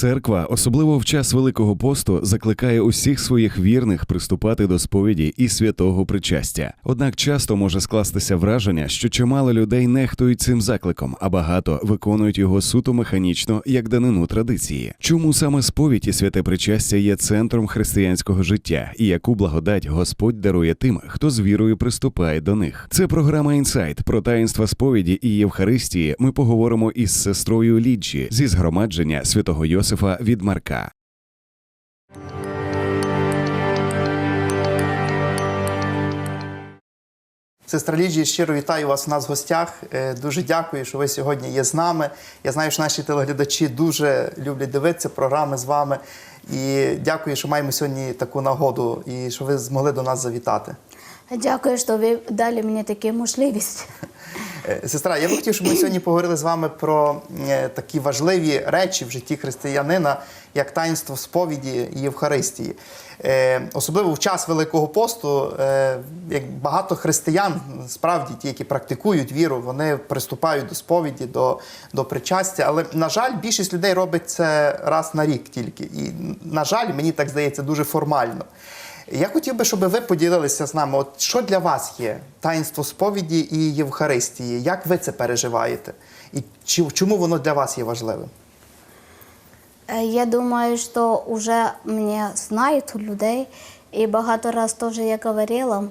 Церква, особливо в час Великого посту, закликає усіх своїх вірних приступати до сповіді і святого причастя. Однак часто може скластися враження, що чимало людей нехтують цим закликом, а багато виконують його суто механічно як данину традиції. Чому саме сповідь і святе причастя є центром християнського життя, і яку благодать Господь дарує тим, хто з вірою приступає до них? Це програма інсайт про таїнства сповіді і Євхаристії. Ми поговоримо із сестрою Ліджі зі згромадження святого Йосифа від Марка. Сестра Ліджі, щиро вітаю вас у нас в гостях. Е, Дуже дякую, що ви сьогодні є з нами. Я знаю, що наші телеглядачі дуже люблять дивитися програми з вами. І дякую, що маємо сьогодні таку нагоду і що ви змогли до нас завітати. Дякую, що ви дали мені таку можливість. Е, Сестра, я би хотів, щоб ми сьогодні поговорили з вами про е, такі важливі речі в житті християнина, як таїнство сповіді і Євхаристії. Е, Особливо в час Великого посту, як багато християн, справді ті, які практикують віру, вони приступають до сповіді, до, до причастя. Але, на жаль, більшість людей робить це раз на рік тільки. І, на жаль, мені так здається, дуже формально. Я хотів би, щоб ви поділилися з нами, от що для вас є таїнство сповіді і Євхаристії? Як ви це переживаєте? І чому воно для вас є важливим? Е, Я думаю, що уже мене знають людей, і багато раз теж я говорила,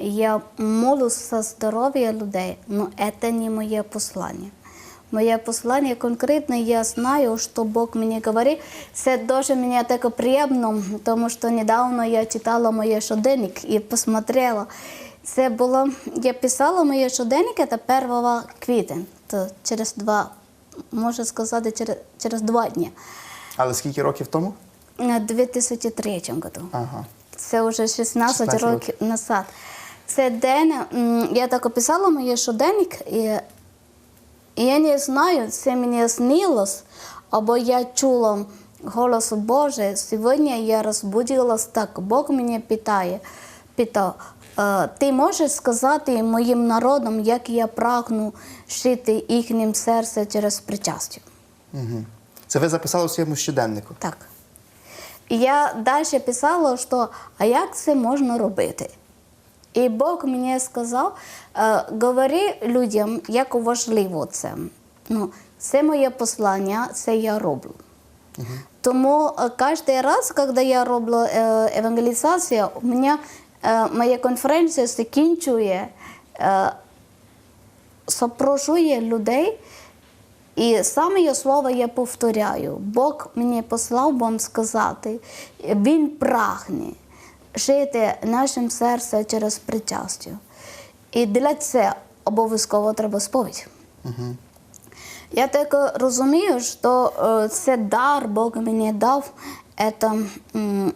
я молюсь за здоров'я людей, но це не моє послання. Моє послання конкретне, я знаю, що Бог мені говорить. Це дуже мені так приємно, тому що недавно я читала моє щоденник і посмотрела. Це було, я писала моє щоденник, це 1 квітня, то через два, можна сказати, через, через два дні. Але скільки років тому? У 2003 году. Ага. Це вже 16, 16 років назад. Це день, я так описала моє щоденник, і, і я не знаю, це мені снилось, або я чула голос Божий. Сьогодні я розбудилась так, Бог мене питає, питав, «Е, ти можеш сказати моїм народам, як я прагну шити їхнім серце через причастя? Угу. Це ви записали у своєму щоденнику. Так. Я далі писала, що а як це можна робити? І Бог мені сказав, е, говори людям, як важливо це. Ну, це моє послання, це я роблю. Тому е, кожен раз, коли я роблю е, евангелізацію, у мене е, моя конференція закінчує, сопроводжує людей. І саме його слово я повторяю. Бог мені послав вам сказати, Він прагне жити нашим серцем через причастя. І для цього обов'язково треба сповідь. Я так розумію, що е, це дар Бог мені дав. М,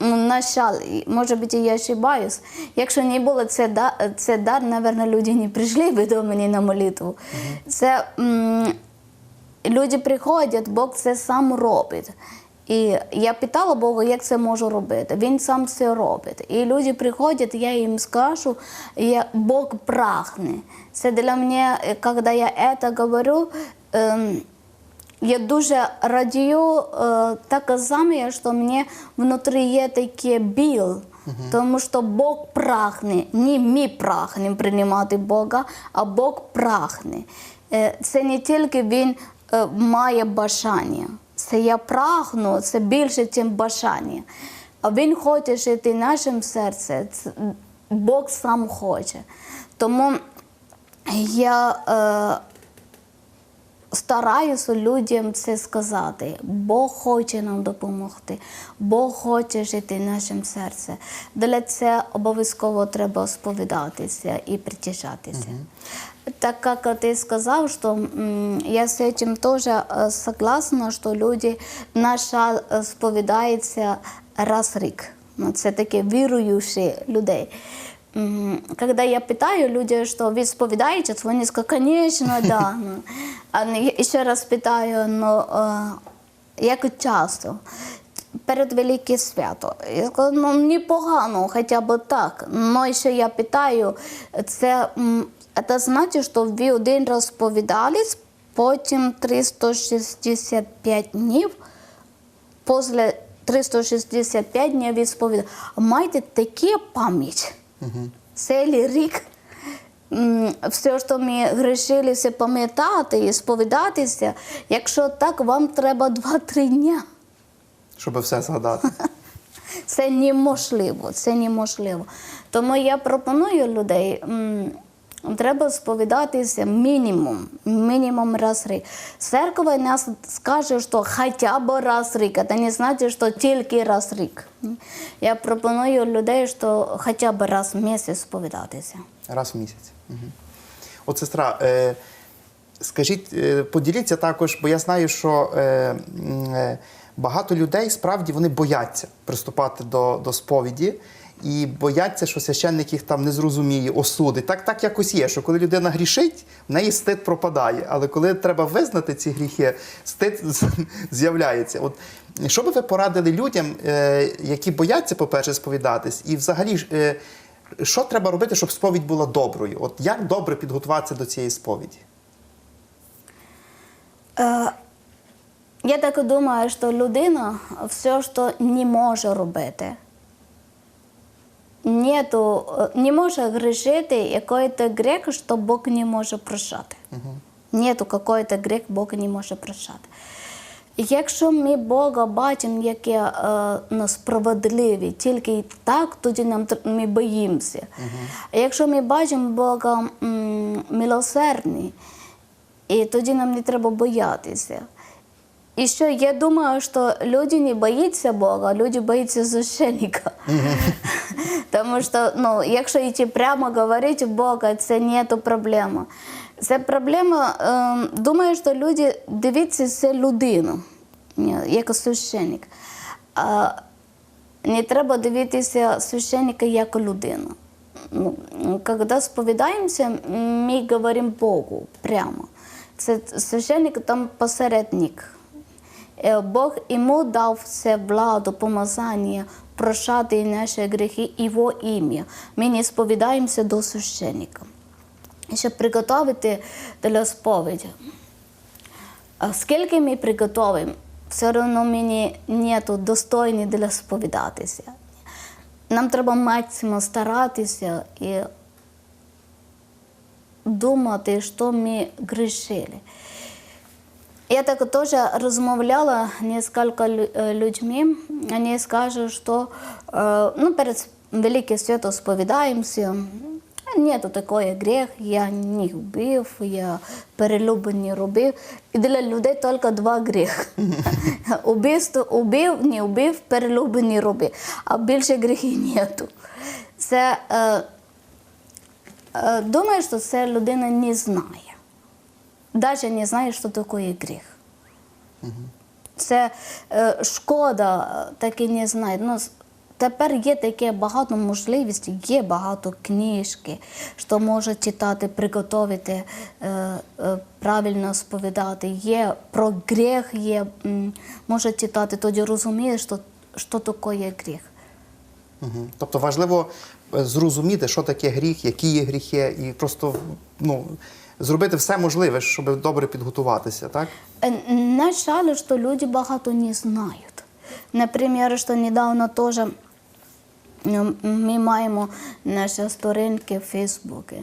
ну, на жаль, може бути, я ошибаюсь. Якщо не було це, да- це дар, мабуть, люди не прийшли би до мене на молитву. Це м, люди приходять, Бог це сам робить. І я питала Бога, як це можу робити. Він сам це робить. І люди приходять, я їм скажу, я, Бог прагне. Це для мене, коли я це говорю, ем, я дуже радію е, так саме, що мені внутрі є такий біл, тому що Бог прагне, не ми прагнемо приймати Бога, а Бог прагне. Е, це не тільки Він е, має бажання, це я прагну, це більше, ніж бажання. А Він хоче жити серці, це Бог сам хоче. Тому я. Е, стараюся людям це сказати. Бог хоче нам допомогти, Бог хоче жити в нашому серці. Для цього обов'язково треба сповідатися і притяжатися. Так як ти сказав, що м, я з цим теж е, согласна, що люди, на жаль, е, сповідаються раз рік. Ну, це такі віруючі людей. Когда я питаю людей, что вы исповедаетесь, они скажут, конечно, да. Ну, А я еще раз питаю, ну, е, як часто? Перед Велике свято. Я кажу, ну непогано, хоча б так. Ну, ще я питаю, це, це значить, що ви один раз сповідались потім 365 днів. Після 365 днів відповідає. Майте таку пам'ять. Цілий рік. Все, що ми грішили, все пам'ятати і сповідатися. Якщо так, вам треба 2-3 дня. Щоб все згадати. Це неможливо, це неможливо. Тому я пропоную людей. Треба сповідатися мінімум, мінімум раз рік. Церква нас скаже, що хоча б раз рік, це не значить, що тільки раз рік. Я пропоную людей, що хоча б раз в місяць сповідатися. Раз в місяць. Угу. От, сестра, е, скажіть, е, поділіться також, бо я знаю, що е, е, багато людей справді вони бояться приступати до, до сповіді. І бояться, що священник їх там не зрозуміє, осудить. Так, так якось є, що коли людина грішить, в неї стид пропадає. Але коли треба визнати ці гріхи, стид з'являється. От що би ви порадили людям, е, які бояться, по-перше, сповідатись, і взагалі е, що треба робити, щоб сповідь була доброю? От як добре підготуватися до цієї сповіді? Е, Я так думаю, що людина все, що не може робити, нету, е, не може грішити який-то що Бог не може прощати. Нету який-то Бог не може прощати. Якщо ми Бога бачимо, яке е, ну, справедливі, тільки так, тоді нам ми боїмося. А якщо ми бачимо Бога м, милосердний, і тоді нам не треба боятися. І що я думаю, що люди не бояться Бога, люди бояться священника. Тому що, ну, якщо йти прямо говорити Бога, це не проблема. Це проблема, е, думаю, що люди дивляться це людину, як священник. А не треба дивитися священника як людину. Ну, Коли сповідаємося, ми говоримо Богу прямо. Це священник там посередник. Е, Бог йому дав це владу, помазання, прощати наші гріхи Його ім'я. Ми не сповідаємося до священника. Щоб приготувати для сповіді. Скільки ми приготуємо, все одно мені нету достойні для сповідатися. Нам треба максимум старатися і думати, що ми грішили. Я так тоже розмовляла несколько э, людьми. Они скажут, что э, ну, перед Великим Святом сповідаємося. Нету такої гріх, я не вбив, я перелюбу не робив. І для людей тільки два гріх. Убивство, убив, не убив, перелюбу не робив. А більше гріхів нету. Це, е, е, думаю, що це людина не знає навіть не знає, що таке гріх. Це е, шкода, так і не знає. Ну, тепер є таке багато можливостей, є багато книжки, що може читати, приготувати, е, е, правильно сповідати. Є про гріх, є, може читати, тоді розуміє, що, що таке гріх. Угу. Тобто важливо е, зрозуміти, що таке гріх, які є гріхи, і просто ну, зробити все можливе, щоб добре підготуватися, так? Э, На жаль, что люди багато не знают. Наприклад, що недавно теж ми маємо наші сторінки в Фейсбуці.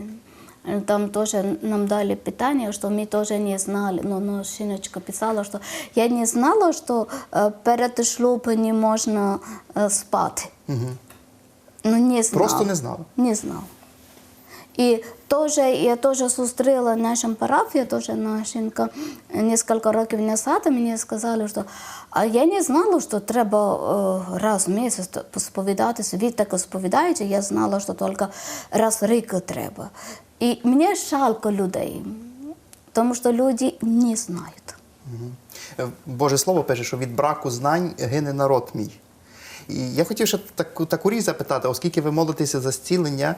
Е, Там теж нам дали питання, що ми теж не знали. Ну, ну, жіночка писала, що я не знала, що е, перед шлюбом не можна е, спати. Ну, не знала. Просто не знала. Не знала. І теж я теж зустріла нашу парафію, теж наша жінка кілька років назад, мені сказали, що а я не знала, що треба е, раз в місяць сповідатися. Ви так сповідаєте, я знала, що тільки раз в рік треба. І мені жалко людей, тому що люди не знають. Е, Боже Слово пише, що від браку знань гине народ мій. І я хотів ще таку, таку річ запитати, оскільки ви молитеся за зцілення.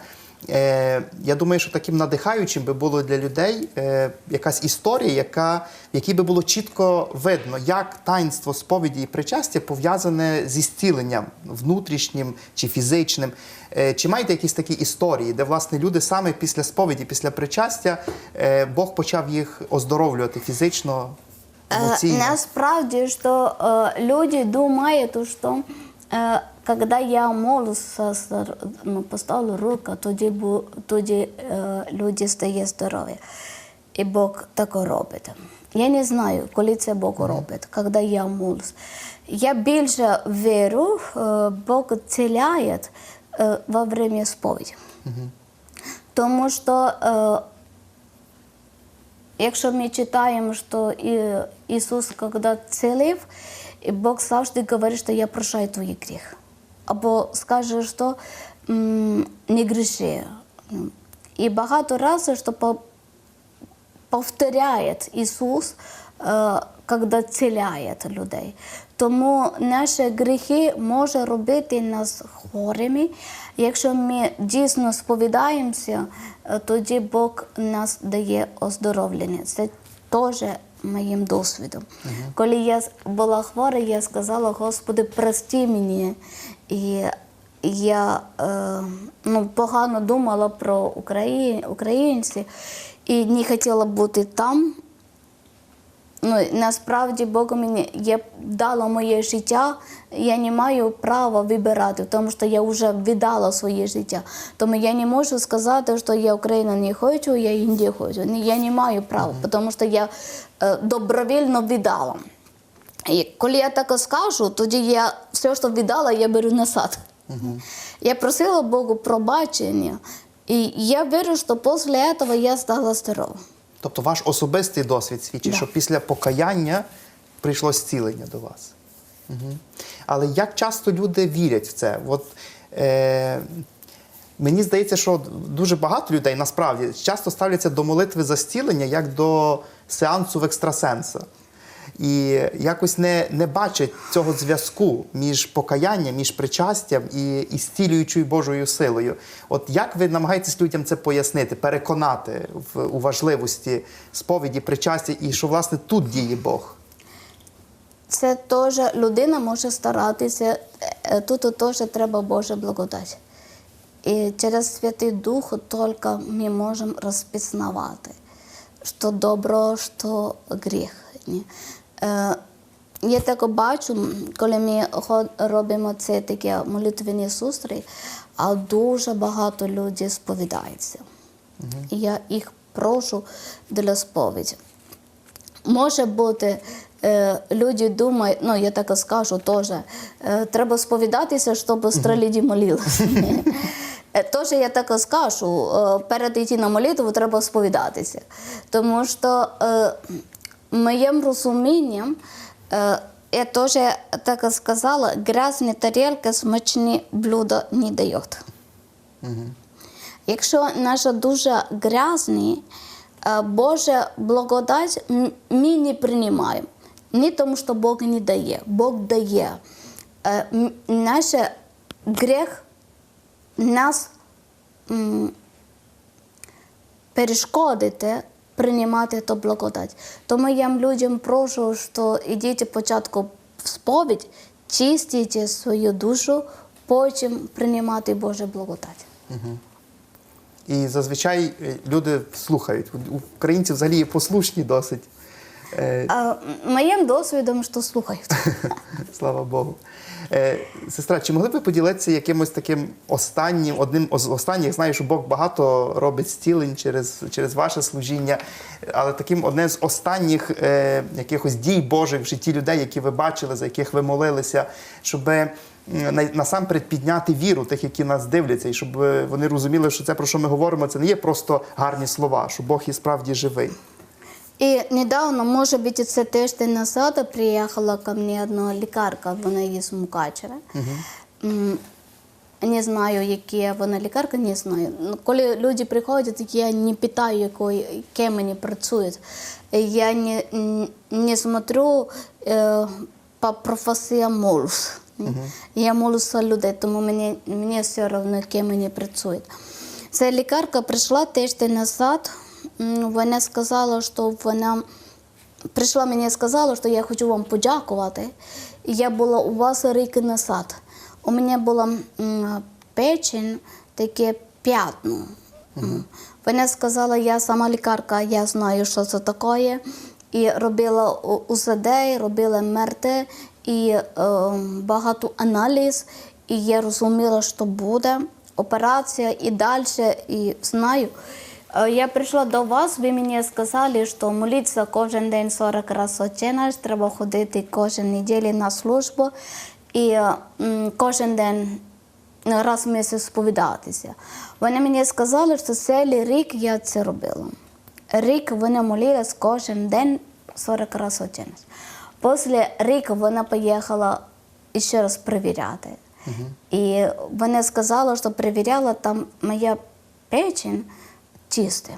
Е, я думаю, що таким надихаючим би було для людей е, якась історія, яка, в якій би було чітко видно, як таїнство сповіді і причастя пов'язане зі зціленням внутрішнім чи фізичним. Е, чи маєте якісь такі історії, де власне люди саме після сповіді, після причастя е, Бог почав їх оздоровлювати фізично, Э, емоційно? Насправді, що э, люди думають, що э, когда я молюся, с- ну, поставлю руку, тоді, тоді э, люди стає здорові. І Бог так робить. Я не знаю, коли це Бог робить, коли я молюсь. Я більше вірю, е, Бог ціляє е, во время сповіді. Тому що е, Якщо ми читаємо, що Ісус, коли цілив, Бог завжди говорить, що я прощаю твої гріх. Або скаже, що не гріши. І багато разів, що повторяє Ісус, е, коли ціляє людей. Тому наші гріхи може робити нас хворими. Якщо ми дійсно сповідаємося, е, тоді Бог нас дає оздоровлення. Це теж моїм досвідом. Коли я була хвора, я сказала, Господи, прости мені. І я е, ну, погано думала про Украї... українців і не хотіла бути там. Ну, насправді Бог мені є дало моє життя, я не маю права вибирати, тому що я вже віддала своє життя. Тому я не можу сказати, що я Україну не хочу, я Індію хочу. Я не маю права, тому що я е, добровільно віддала. І коли я так скажу, тоді я все, що віддала, я беру назад. Я просила Богу пробачення, і я вірю, що після цього я стала здорова. Тобто ваш особистий досвід свідчить, Да. що після покаяння прийшло зцілення до вас. Угу. Але як часто люди вірять в це? От, е, мені здається, що дуже багато людей насправді часто ставляться до молитви за зцілення як до сеансу в екстрасенса. І якось не, не бачать цього зв'язку між покаянням, між причастям і, і зцілюючою Божою силою. От як ви намагаєтесь людям це пояснити, переконати в, у важливості сповіді, причастя і що власне тут діє Бог? Це теж людина може старатися, е, тут теж треба Божа благодать. І через Святий Дух тільки ми можемо розпізнавати, що добро, що гріх. Е, Я так бачу, коли ми робимо це такі молитвені зустрічі, а дуже багато людей сповідаються. І я їх прошу для сповіді. Може бути, е, люди думають, ну я так скажу теж, е, треба сповідатися, щоб стра люди молилися. Теж я так скажу, перед йти на молитву треба сповідатися. Тому що моїм розумінням, е, я теж так сказала, грязні тарілки смачні блюда не дають. Якщо наша душа грязні, е, Божа благодать ми не приймаємо. Не тому, що Бог не дає, Бог дає. Е, Наш гріх нас перешкодити приймати ту благодать. Тому я людям прошу, що ідіть початку в сповідь, чистіть свою душу, потім приймати Божу благодать. І зазвичай е, люди слухають. Українці взагалі послушні досить. Е, А, моїм досвідом, що слухають. Слава Богу. Е, сестра, чи могли б ви поділитися якимось таким останнім, одним з останніх, знаю, що Бог багато робить зцілень через, через ваше служіння, але таким одне з останніх е, якихось дій Божих в житті людей, які ви бачили, за яких ви молилися, щоб насамперед підняти віру тих, які нас дивляться, і щоб е, вони розуміли, що це, про що ми говоримо, це не є просто гарні слова, що Бог є справді живий. І недавно, може бути, це тиждень назад приїхала ко мені одна лікарка, вона є з Мукачева. М, Не знаю, які вона лікарка, не знаю. Ну, Коли люди приходять, я не питаю, якої, ким вони працюють. Я не, не смотрю е, по професіям молюсь. Я молюся людей, тому мені, мені все одно, ким мені працюють. Ця лікарка прийшла тиждень назад. Вона сказала, що вона прийшла мені і сказала, що я хочу вам подякувати. Я була у вас рік назад. У мене була печень, таке п'ятно. Вона сказала, я сама лікарка, я знаю, що це таке. І робила УЗД, робила МРТ, і е, багато аналіз. І я розуміла, що буде операція і далі, і знаю. Е, Я прийшла до вас, ви мені сказали, що молитися кожен день 40 разів Отче треба ходити кожен неділі на службу і е, кожен день раз в місяць сповідатися. Вони мені сказали, що цілий рік я це робила. Рік вони молились кожен день 40 разів Отче. Після рік вона поїхала ще раз перевіряти. І вони сказали, що перевіряла там моя печень чиста.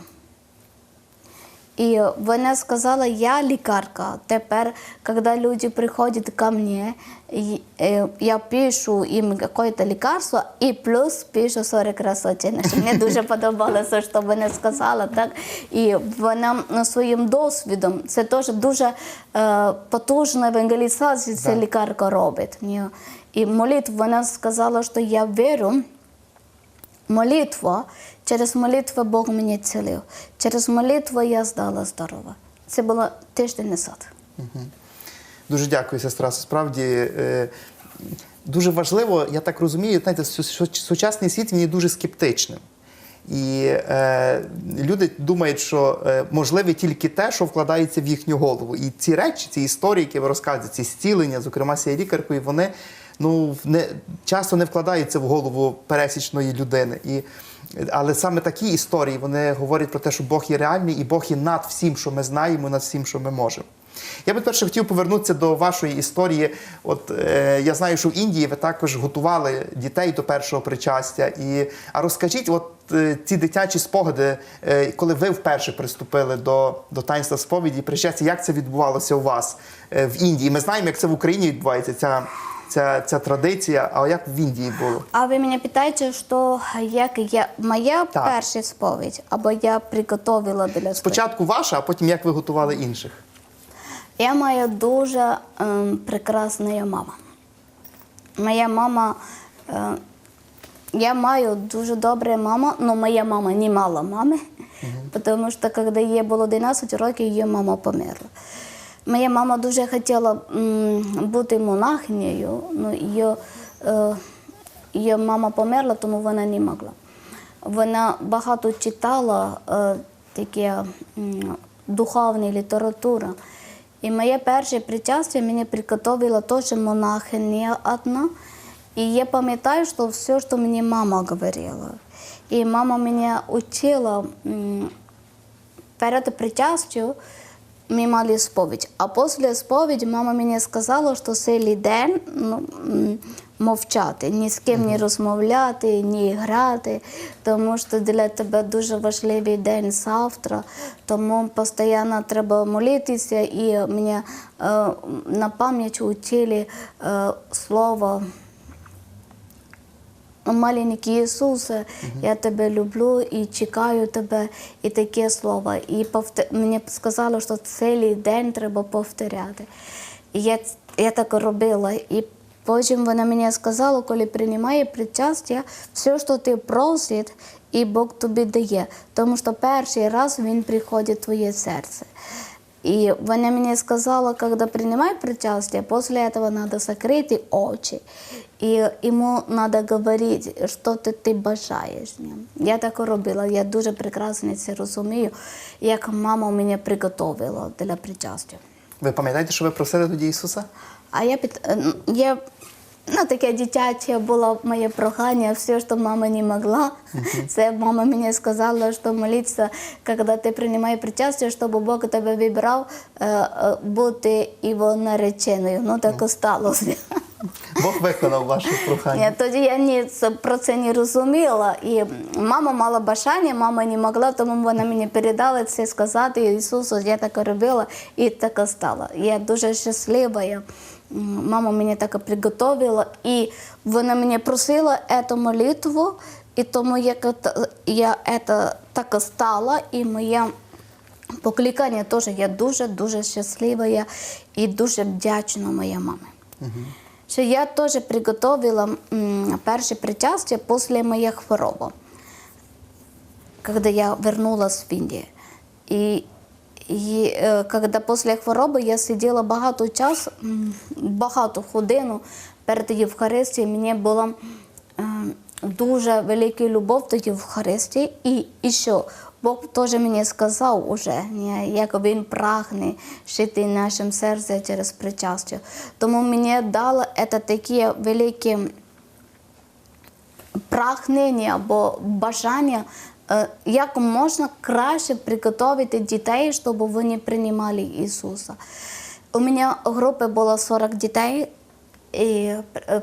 И вона сказала, я лекарка. Тепер, когда люди приходят ко мне, и, э, я пишу им какое-то лекарство і плюс пишу 40 раз оцінок. Мені дуже подобалося, що вона сказала. Так? І вона ну, своїм досвідом, це теж дуже е, потужна евангелізація ця Да. лікарка робить. Ні. І молитва, вона сказала, що я вірю, молитва, через молитву Бог мене цілив. Через молитву я здала здорова. Це було тиждень назад. Дуже дякую, сестра. Справді е, дуже важливо, я так розумію, знаєте, су- су- сучасний світ він є дуже скептичним. І е, люди думають, що е, можливе тільки те, що вкладається в їхню голову. І ці речі, ці історії, які ви розказуєте, ці зцілення, зокрема цією лікаркою, вони ну, не, часто не вкладаються в голову пересічної людини. І, але саме такі історії вони говорять про те, що Бог є реальний і Бог є над всім, що ми знаємо, над всім, що ми можемо. Я би перше хотів повернутися до вашої історії. От е, я знаю, що в Індії ви також готували дітей до першого причастя. І, а розкажіть, от е, ці дитячі спогади, е, коли ви вперше приступили до, до таїнства сповіді, причастя, як це відбувалося у вас е, в Індії? Ми знаємо, як це в Україні відбувається, ця, ця, ця традиція, а як в Індії було? А ви мене питаєте, що як я моя Так. перша сповідь, або я приготувала для сповіді? Спочатку ваша, а потім як ви готували інших? Я маю дуже ем, прекрасна мама. Моя мама, е, я маю дуже добру маму, але моя мама не мала мами, тому що коли їй було 11 років, її мама померла. Моя мама дуже хотіла бути монахинею, але її, е, її мама померла, тому вона не могла. Вона багато читала е, таке м, духовну літературу. І моє перше причастя мені приготовила теж монахиня одна. І я пам'ятаю, що все, що мені мама говорила. І мама мене учила перед причастю ми мали сповідь. А після сповіді мама мені сказала, що цілий день ну, мовчати, ні з ким не розмовляти, ні грати, тому що для тебе дуже важливий день завтра, тому постійно треба молитися і мені е, на пам'ять учили е, слово Маленький Ісусе, я тебе люблю і чекаю тебе, і таке слово. І повт... мені сказали, що цілий день треба повторяти. І я, я так робила. І потім вона мені сказала, коли приймає причастя, все, що ти просиш, і Бог тобі дає. Тому що перший раз Він приходить в твоє серце. И вона мне сказала, когда принимай причастие, после этого надо закрыть очи. І йому треба говорити, що ти, ти бажаєш. Я так робила. Я дуже прекрасно це розумію, як мама мене приготувала для причастя. Ви пам'ятаєте, що ви просили тоді Ісуса? А я під е, я ну, таке дитяче було моє прохання, все, що мама не могла. Це мама мені сказала, що молитися, коли ти приймаєш причастя, щоб Бог тебе вибрав е, е, бути його нареченою. Ну так і сталося. Бог виконав ваше прохання. Ні, тоді я ні, це- про це не розуміла. І мама мала бажання, мама не могла, тому вона мені передала це сказати Ісусу. Я так робила і так і стало. Я дуже щаслива. Я, мама мені так приготувала, і вона мені просила цю молитву, і тому я, я це так і стала, і моє покликання теж я дуже-дуже щаслива я і дуже вдячна моїй мамі. Що я теж приготувала м, перше причастя після моєї хвороби когда я вернулась в Индию. И, и э, когда после хвороби я сиділа багато часу, багато годину перед Євхаристією, мені була е, дуже велика любов до Євхаристії. І, і що Бог теж мені сказав уже, як він прагне жити в нашому серці через причастя. Тому мені дало це такі великі прагнення або бажання, е, як можна краще приготувати дітей, щоб вони приймали Ісуса. У мене в групі було 40 дітей, і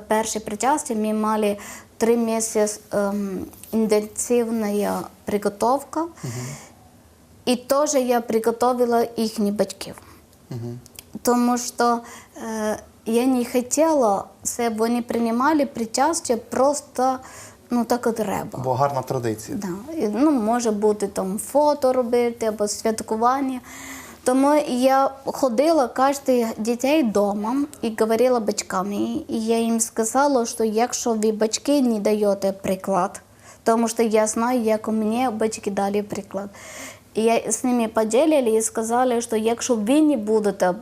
перше причастя ми мали три місяці ем, інтенсивна підготовка. І теж я приготувала їхніх батьків. Тому що е, я не хотіла, щоб вони приймали причастя просто ну, так і треба. Бо гарна традиція. Да. І, Ну, може бути там фото робити або святкування. Тому я ходила кожен дітей вдома і говорила батьками. І я їм сказала, що якщо ви батьки не даєте приклад, тому що я знаю, як мені батьки дали приклад. І я з ними поділила і сказали, що якщо ви не будете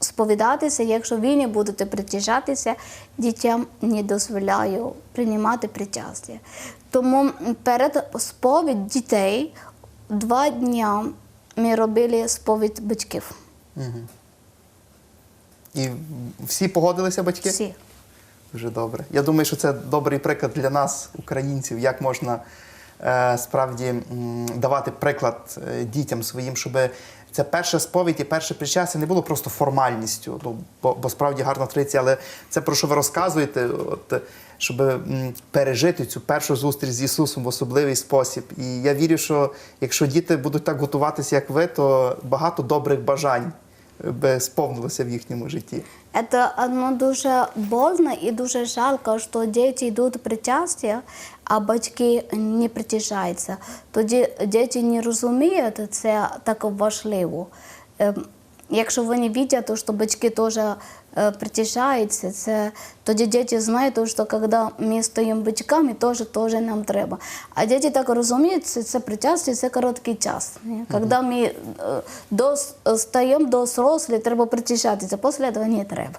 сповідатися, якщо ви не будете притяжатися, дітям не дозволяю приймати причастя. Тому перед сповідь дітей два дня ми робили сповідь батьків. І всі погодилися батьки? Всі. Дуже добре. Я думаю, що це добрий приклад для нас, українців, як можна е, справді м, давати приклад е, дітям своїм, щоб це перша сповідь і перше причастя не було просто формальністю. Ну, бо, бо справді гарна традиція, але це про що ви розказуєте, от, щоб пережити цю першу зустріч з Ісусом в особливий спосіб. І я вірю, що якщо діти будуть так готуватися, як ви, то багато добрих бажань би сповнилося в їхньому житті. Это одно дуже больно і дуже жалко, що діти йдуть причастя, а батьки не притяжаються. Тоді діти не розуміють це так важливо. Якщо вони бачать, що батьки теж е, притяжаються, це тоді діти знають, що коли ми стаємо батьками, теж, теж нам треба. А діти так розуміють, це, це причастя, це короткий час. Коли ми е, до, стаємо дорослі, треба притяжатися, після цього не треба.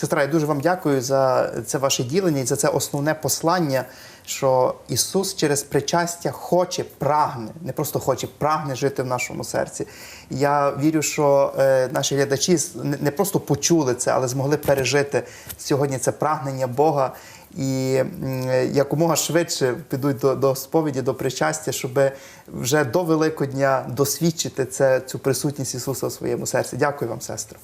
Сестра, я дуже вам дякую за це ваше ділення і за це основне послання, що Ісус через причастя хоче, прагне, не просто хоче, прагне жити в нашому серці. Я вірю, що е, наші глядачі не, просто почули це, але змогли пережити сьогодні це прагнення Бога. І якомога швидше підуть до, до сповіді, до причастя, щоб вже до Великодня досвідчити це, цю присутність Ісуса у своєму серці. Дякую вам, сестро.